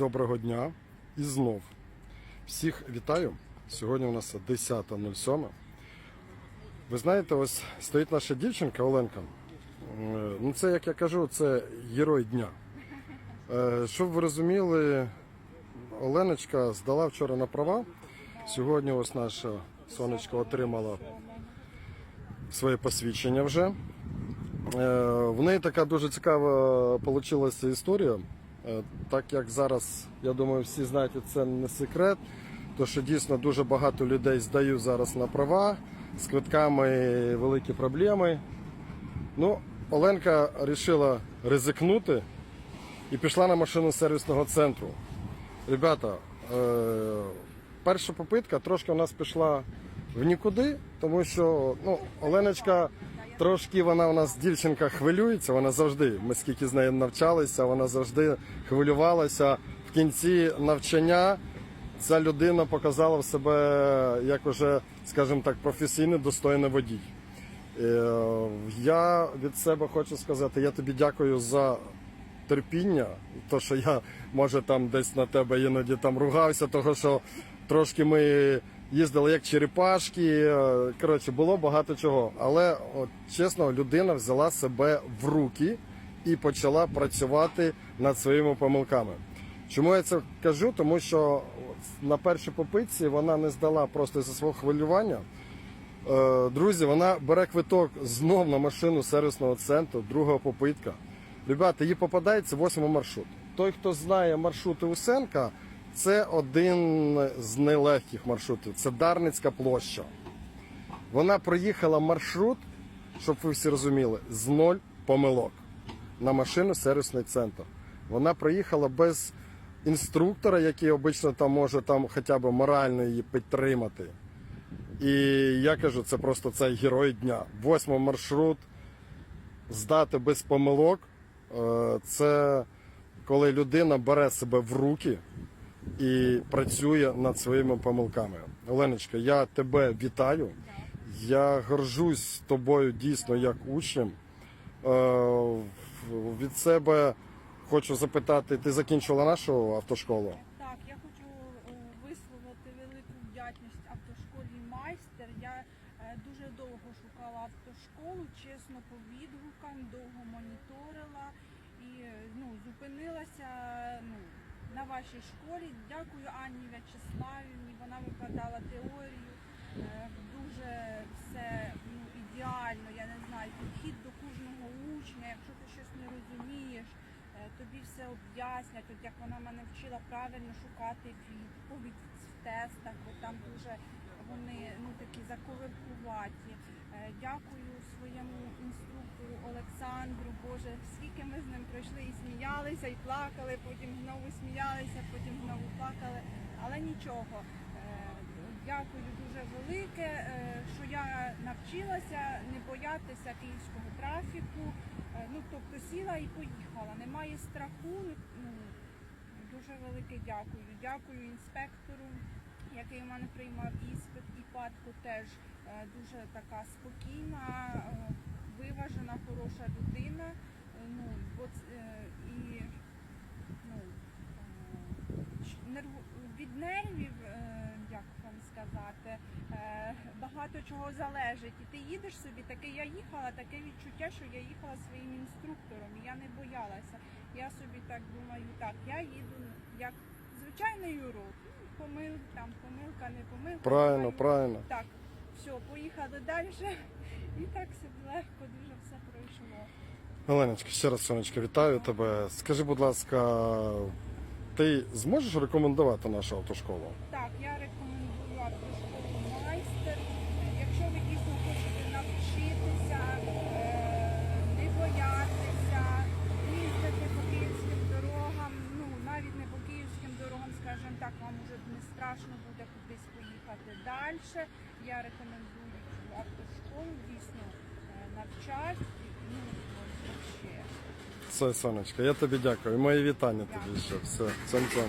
Доброго дня і знов. Всіх вітаю. Сьогодні у нас 10.07. Ви знаєте, ось стоїть наша дівчинка Оленка. Ну, це, як я кажу, це герой дня. Е, Щоб ви розуміли, Оленочка здала вчора на права. Сьогодні ось наша сонечко отримала своє посвідчення вже. Е, В неї така дуже цікава вийшла історія. Е, Так як зараз, я думаю, всі знаєте, це не секрет. То що дійсно дуже багато людей здають зараз на права, з квитками великі проблеми. Ну, Оленка вирішила ризикнути і пішла на машину сервісного центру. Ребята, е, перша попитка трошки у нас пішла в нікуди, тому що ну, Оленочка трошки вона у нас дівчинка хвилюється, вона завжди, ми скільки з нею навчалися, вона завжди хвилювалася. В кінці навчання ця людина показала в себе як уже, скажімо так, професійний достойний водій. Е, Я від себе хочу сказати, я тобі дякую за терпіння, то що я може там десь на тебе іноді там ругався, того що трошки ми їздили як черепашки. е, Коротше, було багато чого. Але от чесно, людина взяла себе в руки і почала працювати над своїми помилками. Чому я це кажу? Тому що на першій попитці вона не здала просто зі свого хвилювання. Е, Друзі, вона бере квиток знов на машину сервісного центру, друга попитка. Ребята, їй попадається восьмий маршрут. Той, хто знає маршрути Усенка, це один з нелегких маршрутів. Це Дарницька площа. Вона проїхала маршрут, щоб ви всі розуміли, з ноль помилок на машину сервісний центр. Вона проїхала без інструктора, який обично там може там хоча б морально її підтримати. І я кажу, це просто цей герой дня. Восьмий маршрут здати без помилок. е, Це коли людина бере себе в руки і працює над своїми помилками. Оленочка, я тебе вітаю. Я горжусь тобою дійсно як учнем. Е, Від себе хочу запитати, ти закінчила нашу автошколу? Так, я хочу е, висловити велику вдячність автошколі майстер. Я е, дуже довго шукала автошколу, чесно по відгукам, довго моніторила і ну, зупинилася ну, на вашій школі. Дякую Анні В'ячеславівні. Вона викладала теорію. е, Дуже все ну, ідеально, я не знаю, підхід до кожного учня. Якщо ти щось не розумієш, е, тобі все об'яснять, от як вона мене вчила правильно шукати відповідь в тестах, бо там дуже вони ну такі заковиркуваті. Дякую своєму інструктору Олександру. Боже, скільки ми з ним пройшли і сміялися, і плакали, потім знову сміялися, потім знову плакали, але нічого. Е, Дякую дуже велике, е, що я навчилася не боятися київського трафіку. Е, Ну тобто сіла і поїхала. Немає страху. Ну дуже велике дякую. Дякую інспектору, який у мене приймав іспит, і падку теж е, дуже така спокійна, е, виважена, хороша людина. Е, Ну бо і ну від нервів, як вам сказати, багато чого залежить. І ти їдеш собі, таке я їхала, таке відчуття, що я їхала своїм інструктором, і я не боялася. Я собі так думаю, так, я їду як звичайний урок. Помил, там помилка, не помилка. Правильно, правильно. Так, все, поїхали далі. І так все легко дуже все пройшло. Оленочка, ще раз сонечко, вітаю тебе. Скажи, будь ласка, ти зможеш рекомендувати нашу автошколу? Так, я рекомендую автошколу майстер. Якщо ви дійсно хочете навчитися, е, не боятися, їздити по київським дорогам, ну навіть не по київським дорогам, скажімо так, вам уже не страшно буде кудись поїхати далі. Я рекомендую цю автошколу, дійсно е, навчать. Ну, взагалі. Все, сонечко, я тобі дякую. Мої вітання тобі ще. Все, цьом-цьом.